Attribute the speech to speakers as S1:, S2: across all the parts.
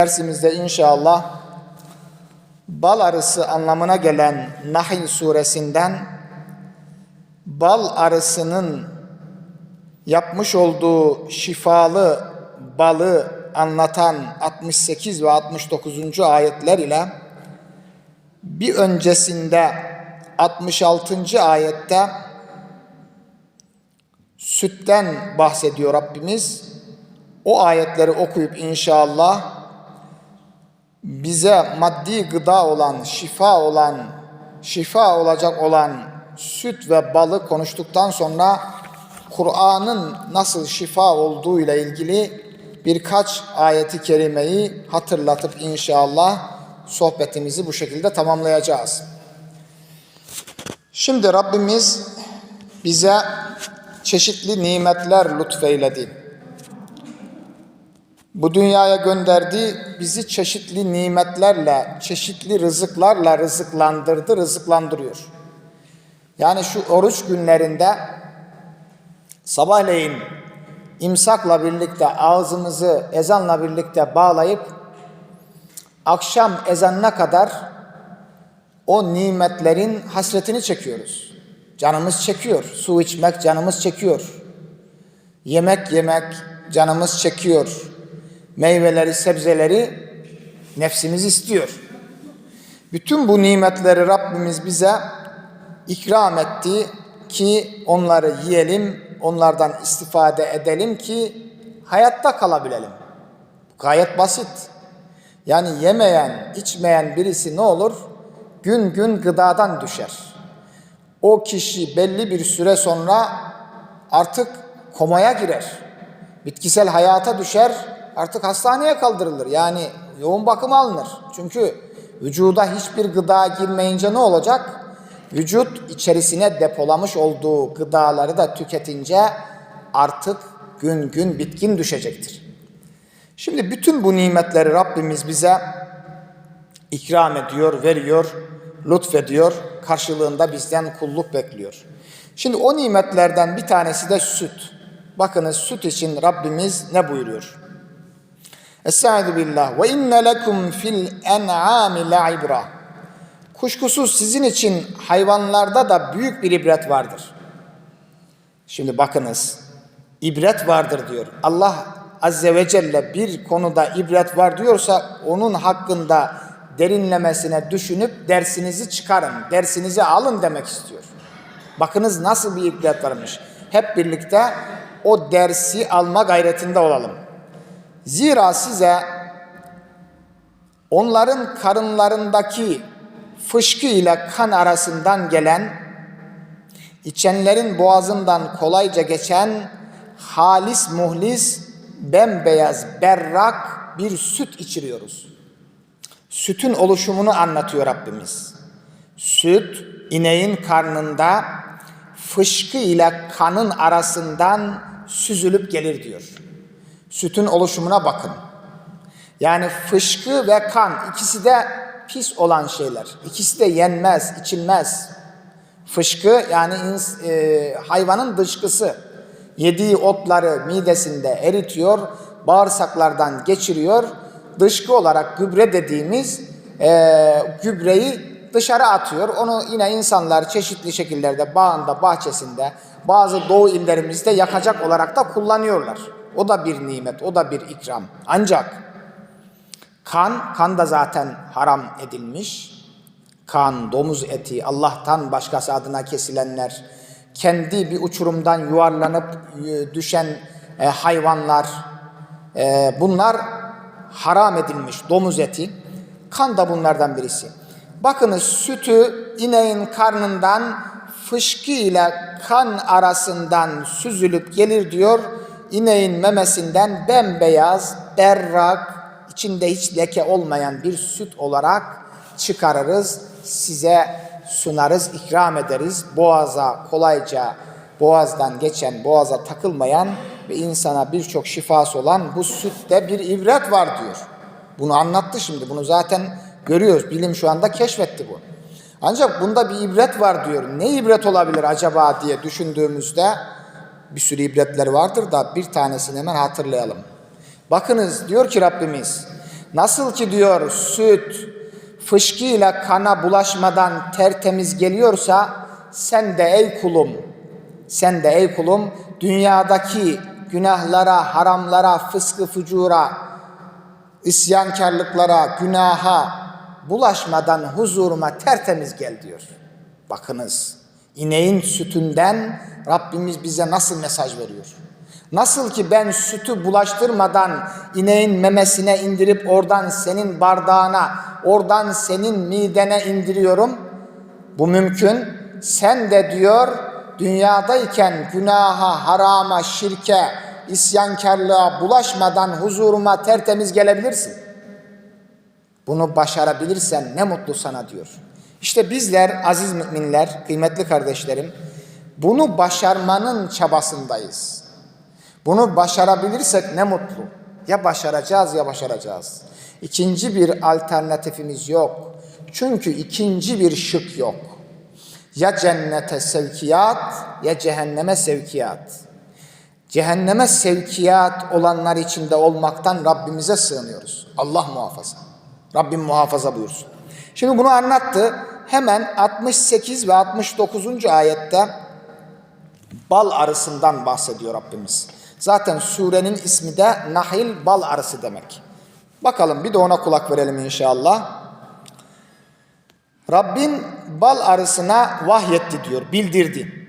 S1: Dersimizde inşallah bal arısı anlamına gelen Nahl suresinden bal arısının yapmış olduğu şifalı balı anlatan 68 ve 69. ayetler ile bir öncesinde 66. ayette sütten bahsediyor Rabbimiz. O ayetleri okuyup inşallah bize maddi gıda olan, şifa olan, şifa olacak olan süt ve balı konuştuktan sonra Kur'an'ın nasıl şifa olduğu ile ilgili birkaç ayeti kerimeyi hatırlatıp inşallah sohbetimizi bu şekilde tamamlayacağız. Şimdi Rabbimiz bize çeşitli nimetler lütfeyledi. Bu dünyaya gönderdi, bizi çeşitli nimetlerle, çeşitli rızıklarla rızıklandırdı, rızıklandırıyor. Yani şu oruç günlerinde sabahleyin imsakla birlikte ağzımızı ezanla birlikte bağlayıp akşam ezanına kadar o nimetlerin hasretini çekiyoruz. Canımız çekiyor. Su içmek canımız çekiyor. Yemek yemek canımız çekiyor. Meyveleri, sebzeleri nefsimiz istiyor. Bütün bu nimetleri Rabbimiz bize ikram etti ki onları yiyelim, onlardan istifade edelim ki hayatta kalabilelim. Gayet basit. Yani yemeyen, içmeyen birisi ne olur? Gün gün gıdadan düşer. O kişi belli bir süre sonra artık komaya girer. Bitkisel hayata düşer, artık hastaneye kaldırılır. Yani yoğun bakım alınır. Çünkü vücuda hiçbir gıda girmeyince ne olacak? Vücut içerisine depolamış olduğu gıdaları da tüketince artık gün gün bitkin düşecektir. Şimdi bütün bu nimetleri Rabbimiz bize ikram ediyor, veriyor, lütfediyor. Karşılığında bizden kulluk bekliyor. Şimdi o nimetlerden bir tanesi de süt. Bakınız süt için Rabbimiz ne buyuruyor? Estaizu billah ve inne lekum fil en'ami la'ibra. Kuşkusuz sizin için hayvanlarda da büyük bir ibret vardır. Şimdi bakınız ibret vardır diyor. Allah Azze ve Celle bir konuda ibret var diyorsa onun hakkında derinlemesine düşünüp dersinizi çıkarın, dersinizi alın demek istiyor. Bakınız nasıl bir ibret varmış. Hep birlikte o dersi alma gayretinde olalım. Zira size onların karınlarındaki fışkı ile kan arasından gelen, içenlerin boğazından kolayca geçen halis muhlis, bembeyaz, berrak bir süt içiriyoruz. Sütün oluşumunu anlatıyor Rabbimiz. Süt, ineğin karnında fışkı ile kanın arasından süzülüp gelir diyor. Sütün oluşumuna bakın. Yani fışkı ve kan ikisi de pis olan şeyler. İkisi de yenmez, içilmez. Fışkı yani e, hayvanın dışkısı. Yediği otları midesinde eritiyor, bağırsaklardan geçiriyor. Dışkı olarak gübre dediğimiz e, gübreyi dışarı atıyor. Onu yine insanlar çeşitli şekillerde bağında, bahçesinde, bazı doğu illerimizde yakacak olarak da kullanıyorlar. O da bir nimet, o da bir ikram. Ancak kan, kan da zaten haram edilmiş. Kan, domuz eti, Allah'tan başkası adına kesilenler, kendi bir uçurumdan yuvarlanıp e, düşen e, hayvanlar, e, bunlar haram edilmiş domuz eti. Kan da bunlardan birisi. Bakınız sütü ineğin karnından fışkı ile kan arasından süzülüp gelir diyor. İneğin memesinden bembeyaz, berrak, içinde hiç leke olmayan bir süt olarak çıkarırız. Size sunarız, ikram ederiz. Boğaza kolayca boğazdan geçen, boğaza takılmayan ve insana birçok şifası olan bu sütte bir ibret var diyor. Bunu anlattı şimdi. Bunu zaten görüyoruz. Bilim şu anda keşfetti bu. Ancak bunda bir ibret var diyor. Ne ibret olabilir acaba diye düşündüğümüzde bir sürü ibretler vardır da bir tanesini hemen hatırlayalım. Bakınız diyor ki Rabbimiz Nasıl ki diyor süt fışkıyla kana bulaşmadan tertemiz geliyorsa sen de ey kulum sen de ey kulum dünyadaki günahlara, haramlara, fıskı fucura, isyankarlıklara, günaha bulaşmadan huzuruma tertemiz gel diyor. Bakınız ineğin sütünden Rabbimiz bize nasıl mesaj veriyor. Nasıl ki ben sütü bulaştırmadan ineğin memesine indirip oradan senin bardağına, oradan senin midene indiriyorum. Bu mümkün. Sen de diyor dünyadayken günaha, harama, şirke, isyankarlığa bulaşmadan huzuruma tertemiz gelebilirsin. Bunu başarabilirsen ne mutlu sana diyor. İşte bizler aziz müminler, kıymetli kardeşlerim, bunu başarmanın çabasındayız. Bunu başarabilirsek ne mutlu. Ya başaracağız ya başaracağız. İkinci bir alternatifimiz yok. Çünkü ikinci bir şık yok. Ya cennete sevkiyat ya cehenneme sevkiyat. Cehenneme sevkiyat olanlar içinde olmaktan Rabbimize sığınıyoruz. Allah muhafaza. Rabbim muhafaza buyursun. Şimdi bunu anlattı. Hemen 68 ve 69. ayette bal arısından bahsediyor Rabbimiz. Zaten surenin ismi de Nahil bal arısı demek. Bakalım bir de ona kulak verelim inşallah. Rabbin bal arısına vahyetti diyor, bildirdi.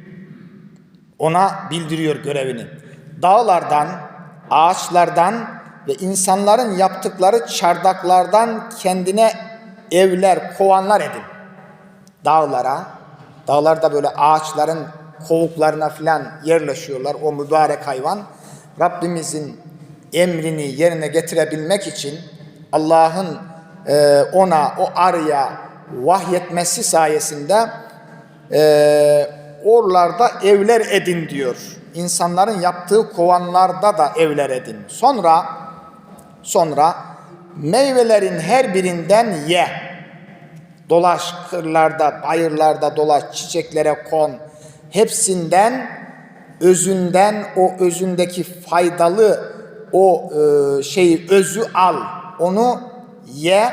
S1: Ona bildiriyor görevini. Dağlardan, ağaçlardan ve insanların yaptıkları çardaklardan kendine evler, kovanlar edin. Dağlara, dağlarda böyle ağaçların kovuklarına filan yerleşiyorlar o mübarek hayvan. Rabbimizin emrini yerine getirebilmek için Allah'ın e, ona o arıya vahyetmesi sayesinde e, oralarda evler edin diyor. İnsanların yaptığı kovanlarda da evler edin. Sonra sonra meyvelerin her birinden ye. Dolaş kırlarda, bayırlarda dolaş, çiçeklere kon. Hepsinden özünden o özündeki faydalı o e, şeyi özü al. Onu ye,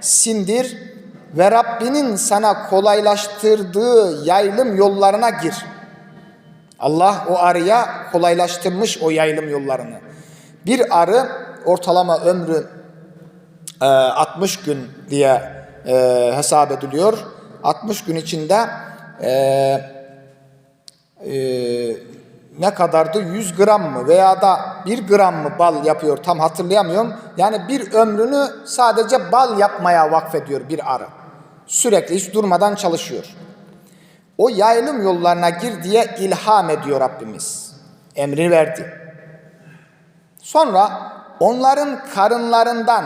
S1: sindir ve Rabbinin sana kolaylaştırdığı yaylım yollarına gir. Allah o arıya kolaylaştırmış o yaylım yollarını. Bir arı ortalama ömrü e, 60 gün diye e, hesap ediliyor. 60 gün içinde e, e, ne kadardı? 100 gram mı veya da 1 gram mı bal yapıyor tam hatırlayamıyorum. Yani bir ömrünü sadece bal yapmaya vakfediyor bir arı. Sürekli hiç durmadan çalışıyor. O yaylım yollarına gir diye ilham ediyor Rabbimiz. Emri verdi. Sonra onların karınlarından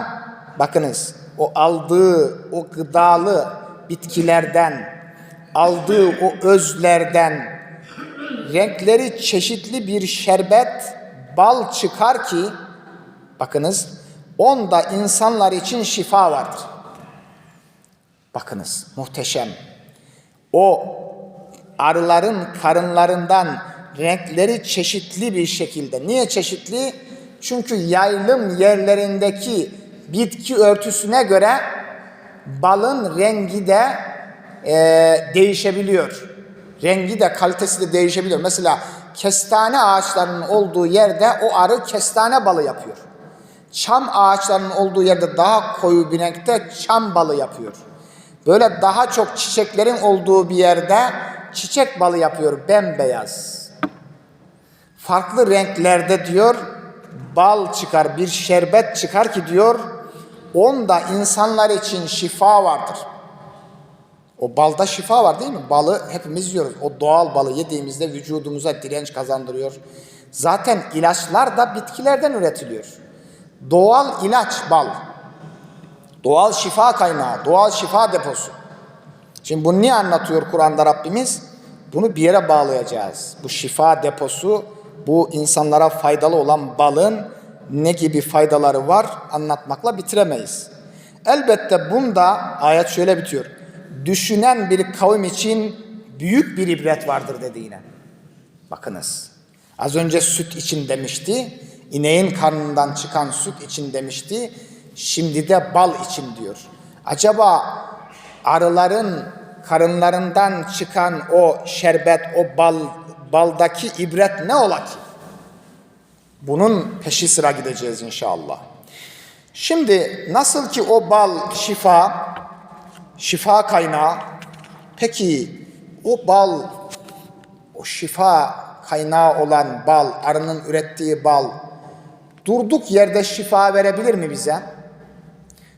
S1: bakınız o aldığı o gıdalı bitkilerden aldığı o özlerden renkleri çeşitli bir şerbet bal çıkar ki bakınız onda insanlar için şifa vardır. Bakınız muhteşem. O arıların karınlarından renkleri çeşitli bir şekilde. Niye çeşitli? Çünkü yaylım yerlerindeki bitki örtüsüne göre balın rengi de e, değişebiliyor. Rengi de kalitesi de değişebiliyor. Mesela kestane ağaçlarının olduğu yerde o arı kestane balı yapıyor. Çam ağaçlarının olduğu yerde daha koyu bir renkte çam balı yapıyor. Böyle daha çok çiçeklerin olduğu bir yerde çiçek balı yapıyor bembeyaz. Farklı renklerde diyor bal çıkar, bir şerbet çıkar ki diyor onda insanlar için şifa vardır. O balda şifa var değil mi? Balı hepimiz yiyoruz. O doğal balı yediğimizde vücudumuza direnç kazandırıyor. Zaten ilaçlar da bitkilerden üretiliyor. Doğal ilaç bal. Doğal şifa kaynağı, doğal şifa deposu. Şimdi bunu niye anlatıyor Kur'an'da Rabbimiz? Bunu bir yere bağlayacağız. Bu şifa deposu, bu insanlara faydalı olan balın ne gibi faydaları var anlatmakla bitiremeyiz. Elbette bunda ayet şöyle bitiyor. Düşünen bir kavim için büyük bir ibret vardır dedi yine. Bakınız. Az önce süt için demişti. İneğin karnından çıkan süt için demişti. Şimdi de bal için diyor. Acaba arıların karınlarından çıkan o şerbet, o bal baldaki ibret ne ola ki? Bunun peşi sıra gideceğiz inşallah. Şimdi nasıl ki o bal şifa, şifa kaynağı, peki o bal, o şifa kaynağı olan bal, arının ürettiği bal, durduk yerde şifa verebilir mi bize?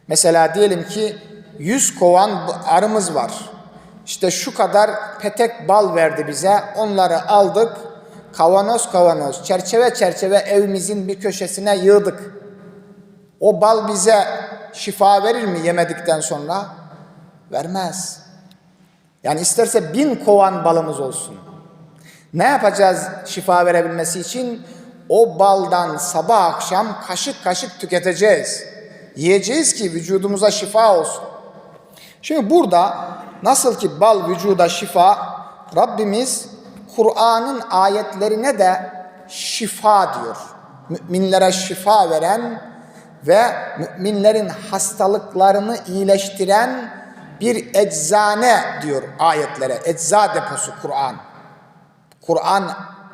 S1: Mesela diyelim ki 100 kovan arımız var. İşte şu kadar petek bal verdi bize. Onları aldık. Kavanoz kavanoz, çerçeve çerçeve evimizin bir köşesine yığdık. O bal bize şifa verir mi yemedikten sonra? Vermez. Yani isterse bin kovan balımız olsun. Ne yapacağız şifa verebilmesi için? O baldan sabah akşam kaşık kaşık tüketeceğiz. Yiyeceğiz ki vücudumuza şifa olsun. Şimdi burada nasıl ki bal vücuda şifa, Rabbimiz Kur'an'ın ayetlerine de şifa diyor. Müminlere şifa veren ve müminlerin hastalıklarını iyileştiren bir eczane diyor ayetlere. Ecza deposu Kur'an. Kur'an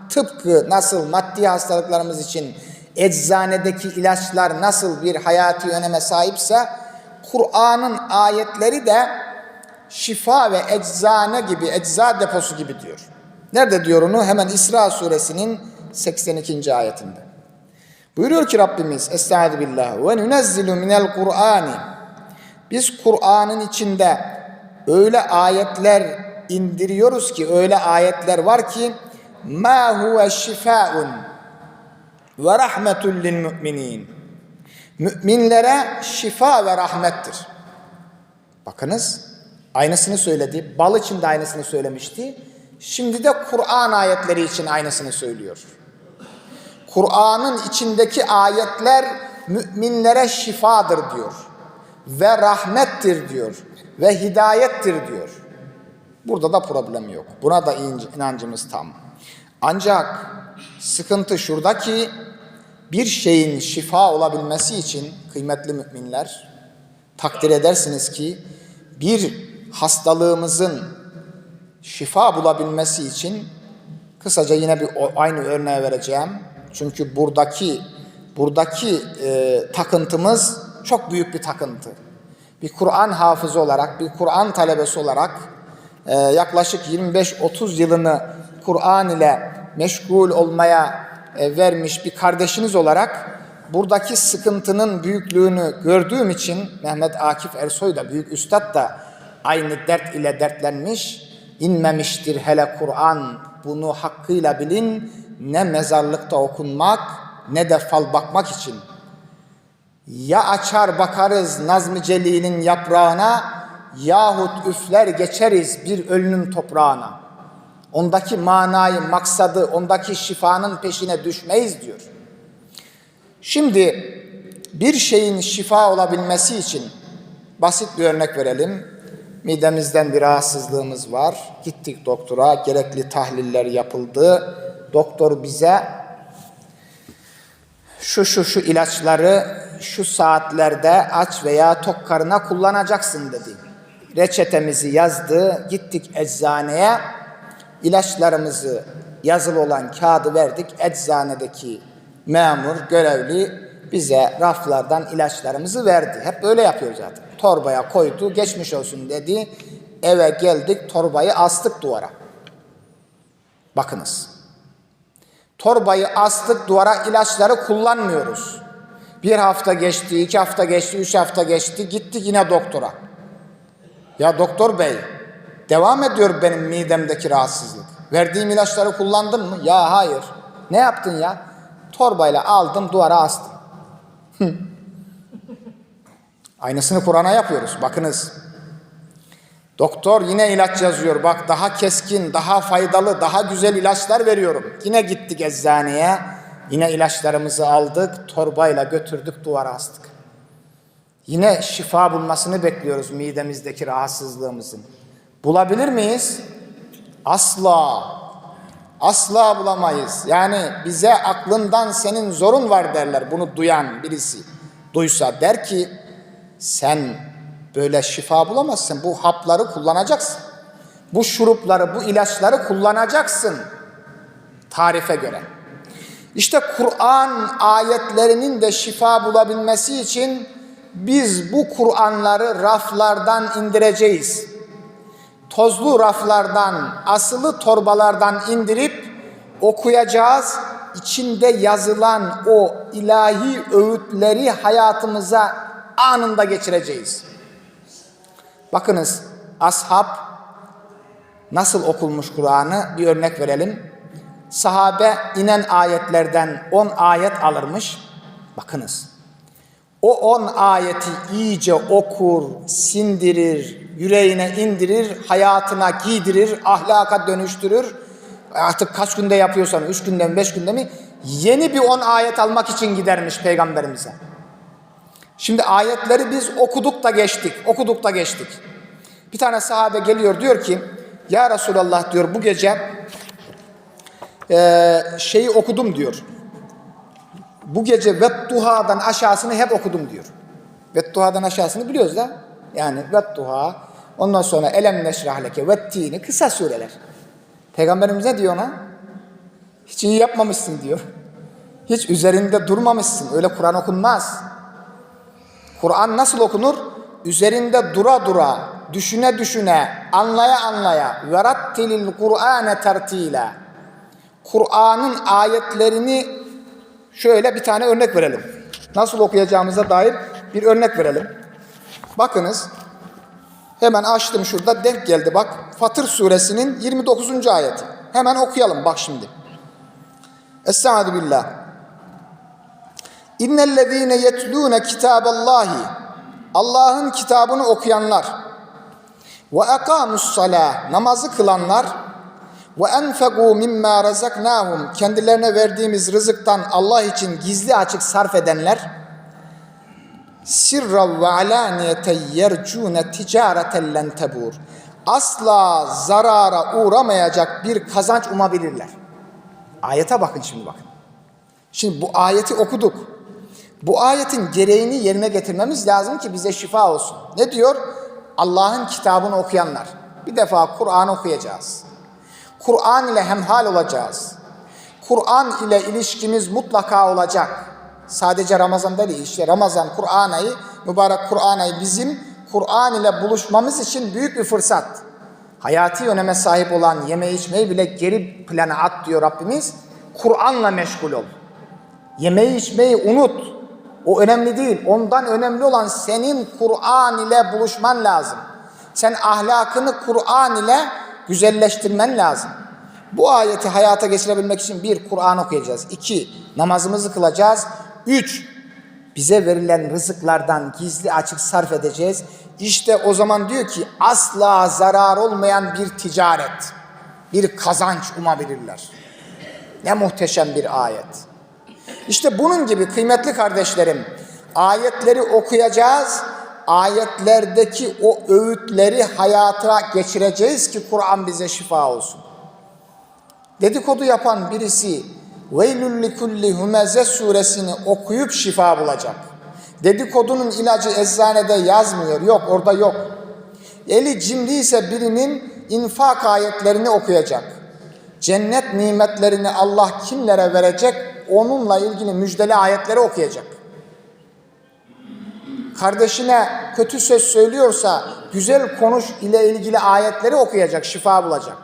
S1: tıpkı nasıl maddi hastalıklarımız için eczanedeki ilaçlar nasıl bir hayati öneme sahipse Kur'an'ın ayetleri de şifa ve eczane gibi, ecza deposu gibi diyor. Nerede diyor onu? Hemen İsra suresinin 82. ayetinde. Buyuruyor ki Rabbimiz Estaizu billah ve nunezzilu minel Kur'ani Biz Kur'an'ın içinde öyle ayetler indiriyoruz ki öyle ayetler var ki ma huve şifaun ve rahmetul lil müminin. Müminlere şifa ve rahmettir. Bakınız aynısını söyledi. Bal için de aynısını söylemişti. Şimdi de Kur'an ayetleri için aynısını söylüyor. Kur'an'ın içindeki ayetler müminlere şifadır diyor. Ve rahmettir diyor. Ve hidayettir diyor. Burada da problem yok. Buna da inancımız tam. Ancak sıkıntı şurada ki bir şeyin şifa olabilmesi için kıymetli müminler takdir edersiniz ki bir hastalığımızın şifa bulabilmesi için kısaca yine bir aynı örneği vereceğim. Çünkü buradaki buradaki e, takıntımız çok büyük bir takıntı. Bir Kur'an hafızı olarak, bir Kur'an talebesi olarak e, yaklaşık 25-30 yılını Kur'an ile meşgul olmaya e, vermiş bir kardeşiniz olarak buradaki sıkıntının büyüklüğünü gördüğüm için Mehmet Akif Ersoy da büyük üstad da aynı dert ile dertlenmiş. İnmemiştir hele Kur'an bunu hakkıyla bilin ne mezarlıkta okunmak ne de fal bakmak için. Ya açar bakarız Nazmi Celil'in yaprağına yahut üfler geçeriz bir ölünün toprağına. Ondaki manayı, maksadı, ondaki şifanın peşine düşmeyiz diyor. Şimdi bir şeyin şifa olabilmesi için basit bir örnek verelim. Midemizden bir rahatsızlığımız var. Gittik doktora, gerekli tahliller yapıldı. Doktor bize şu şu şu ilaçları şu saatlerde aç veya tok karına kullanacaksın dedi. Reçetemizi yazdı. Gittik eczaneye. ilaçlarımızı yazılı olan kağıdı verdik. Eczanedeki memur, görevli bize raflardan ilaçlarımızı verdi. Hep böyle yapıyor zaten. Torbaya koydu, geçmiş olsun dedi. Eve geldik, torbayı astık duvara. Bakınız. Torbayı astık duvara, ilaçları kullanmıyoruz. Bir hafta geçti, iki hafta geçti, üç hafta geçti, gitti yine doktora. Ya doktor bey, devam ediyor benim midemdeki rahatsızlık. Verdiğim ilaçları kullandın mı? Ya hayır. Ne yaptın ya? Torbayla aldım, duvara astım. Aynısını Kur'an'a yapıyoruz. Bakınız. Doktor yine ilaç yazıyor. Bak daha keskin, daha faydalı, daha güzel ilaçlar veriyorum. Yine gittik eczaneye. Yine ilaçlarımızı aldık, torbayla götürdük, duvara astık. Yine şifa bulmasını bekliyoruz midemizdeki rahatsızlığımızın. Bulabilir miyiz? Asla. Asla bulamayız. Yani bize aklından senin zorun var derler bunu duyan birisi. duysa der ki sen böyle şifa bulamazsın. Bu hapları kullanacaksın. Bu şurupları, bu ilaçları kullanacaksın tarife göre. İşte Kur'an ayetlerinin de şifa bulabilmesi için biz bu Kur'anları raflardan indireceğiz. Tozlu raflardan, asılı torbalardan indirip okuyacağız. İçinde yazılan o ilahi öğütleri hayatımıza anında geçireceğiz. Bakınız ashab nasıl okulmuş Kur'an'ı bir örnek verelim. Sahabe inen ayetlerden 10 ayet alırmış. Bakınız. O 10 ayeti iyice okur, sindirir, yüreğine indirir, hayatına giydirir, ahlaka dönüştürür. Artık kaç günde yapıyorsan, üç günde mi, beş günde mi? Yeni bir 10 ayet almak için gidermiş peygamberimize. Şimdi ayetleri biz okuduk da geçtik, okuduk da geçtik. Bir tane sahabe geliyor diyor ki, Ya Resulallah diyor bu gece e, şeyi okudum diyor. Bu gece Vettuha'dan aşağısını hep okudum diyor. Vettuha'dan aşağısını biliyoruz da. Yani Vettuha, ondan sonra Elem Neşrah Leke, Vettini kısa sureler. Peygamberimiz ne diyor ona? Hiç iyi yapmamışsın diyor. Hiç üzerinde durmamışsın. Öyle Kur'an okunmaz. Kur'an nasıl okunur? Üzerinde dura dura, düşüne düşüne, anlaya anlaya. Verattilil Kur'ane tertila. Kur'an'ın ayetlerini şöyle bir tane örnek verelim. Nasıl okuyacağımıza dair bir örnek verelim. Bakınız. Hemen açtım şurada denk geldi bak. Fatır suresinin 29. ayeti. Hemen okuyalım bak şimdi. Estaizu billah. İnnellezîne yetlûne kitâballâhi Allah'ın kitabını okuyanlar ve ekâmus salâh namazı kılanlar ve enfegu mimma razaknahum kendilerine verdiğimiz rızıktan Allah için gizli açık sarf edenler sirra ve alaniyete yercune ticareten len tebur asla zarara uğramayacak bir kazanç umabilirler. Ayete bakın şimdi bakın. Şimdi bu ayeti okuduk. Bu ayetin gereğini yerine getirmemiz lazım ki bize şifa olsun. Ne diyor? Allah'ın kitabını okuyanlar. Bir defa Kur'an okuyacağız. Kur'an ile hemhal olacağız. Kur'an ile ilişkimiz mutlaka olacak. Sadece Ramazan değil işte Ramazan Kur'an ayı, mübarek Kur'an ayı bizim Kur'an ile buluşmamız için büyük bir fırsat. Hayati öneme sahip olan yeme içmeyi bile geri plana at diyor Rabbimiz. Kur'anla meşgul ol. Yemeği içmeyi unut. O önemli değil. Ondan önemli olan senin Kur'an ile buluşman lazım. Sen ahlakını Kur'an ile güzelleştirmen lazım. Bu ayeti hayata geçirebilmek için bir, Kur'an okuyacağız. İki, namazımızı kılacağız. Üç, bize verilen rızıklardan gizli açık sarf edeceğiz. İşte o zaman diyor ki asla zarar olmayan bir ticaret, bir kazanç umabilirler. Ne muhteşem bir ayet. İşte bunun gibi kıymetli kardeşlerim, ayetleri okuyacağız, ayetlerdeki o öğütleri hayata geçireceğiz ki Kur'an bize şifa olsun. Dedikodu yapan birisi Veylül likulli humeze suresini okuyup şifa bulacak. Dedikodunun ilacı eczanede yazmıyor. Yok orada yok. Eli cimriyse birinin infak ayetlerini okuyacak. Cennet nimetlerini Allah kimlere verecek onunla ilgili müjdeli ayetleri okuyacak. Kardeşine kötü söz söylüyorsa güzel konuş ile ilgili ayetleri okuyacak, şifa bulacak.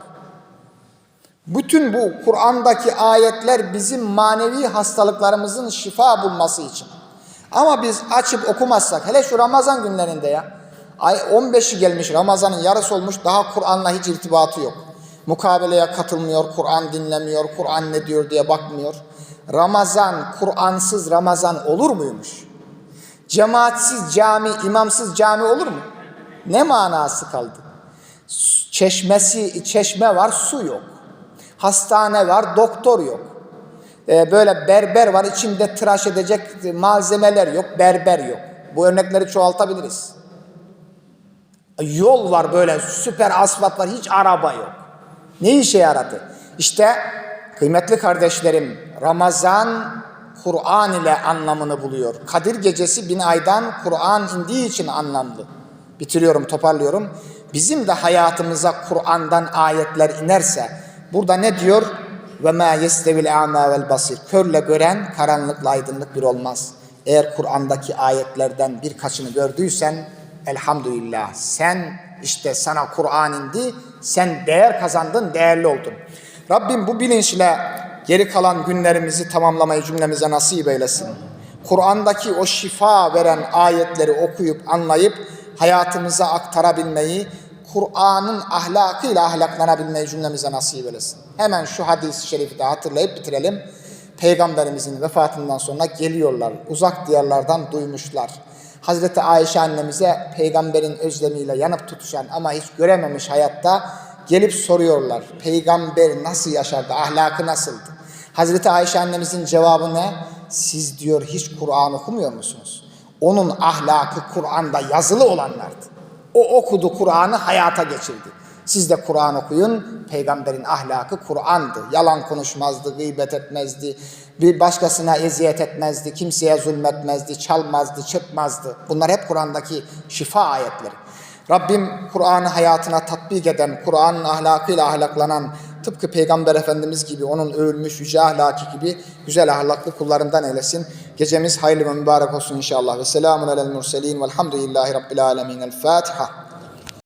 S1: Bütün bu Kur'an'daki ayetler bizim manevi hastalıklarımızın şifa bulması için. Ama biz açıp okumazsak, hele şu Ramazan günlerinde ya, ay 15'i gelmiş, Ramazan'ın yarısı olmuş, daha Kur'an'la hiç irtibatı yok. Mukabeleye katılmıyor, Kur'an dinlemiyor, Kur'an ne diyor diye bakmıyor. Ramazan, Kur'ansız Ramazan olur muymuş? Cemaatsiz cami, imamsız cami olur mu? Ne manası kaldı? Çeşmesi, çeşme var, su yok. Hastane var, doktor yok. Ee, böyle berber var, içinde tıraş edecek malzemeler yok, berber yok. Bu örnekleri çoğaltabiliriz. Yol var böyle, süper asfalt var, hiç araba yok. Ne işe yaradı? İşte kıymetli kardeşlerim, Ramazan Kur'an ile anlamını buluyor. Kadir gecesi bin aydan Kur'an indiği için anlamlı. Bitiriyorum, toparlıyorum. Bizim de hayatımıza Kur'an'dan ayetler inerse burada ne diyor? Ve ma yestevil a'ma vel basir. Körle gören karanlıkla aydınlık bir olmaz. Eğer Kur'an'daki ayetlerden birkaçını gördüysen elhamdülillah sen işte sana Kur'an indi, sen değer kazandın, değerli oldun. Rabbim bu bilinçle geri kalan günlerimizi tamamlamayı cümlemize nasip eylesin. Kur'an'daki o şifa veren ayetleri okuyup anlayıp hayatımıza aktarabilmeyi, Kur'an'ın ahlakıyla ahlaklanabilmeyi cümlemize nasip eylesin. Hemen şu hadis-i şerifi de hatırlayıp bitirelim. Peygamberimizin vefatından sonra geliyorlar. Uzak diyarlardan duymuşlar. Hazreti Ayşe annemize peygamberin özlemiyle yanıp tutuşan ama hiç görememiş hayatta gelip soruyorlar. Peygamber nasıl yaşardı? Ahlakı nasıldı? Hazreti Ayşe annemizin cevabı ne? Siz diyor hiç Kur'an okumuyor musunuz? Onun ahlakı Kur'an'da yazılı olanlardı. O okudu Kur'an'ı hayata geçirdi. Siz de Kur'an okuyun. Peygamberin ahlakı Kur'an'dı. Yalan konuşmazdı, gıybet etmezdi, bir başkasına eziyet etmezdi, kimseye zulmetmezdi, çalmazdı, çırpmazdı. Bunlar hep Kur'an'daki şifa ayetleri. Rabbim Kur'an'ı hayatına tatbik eden, Kur'an'ın ahlakıyla ahlaklanan, tıpkı Peygamber Efendimiz gibi, onun övülmüş yüce ahlaki gibi güzel ahlaklı kullarından eylesin. Gecemiz hayırlı ve mübarek olsun inşallah. Ve selamun alel murselin velhamdülillahi rabbil alemin. El Fatiha.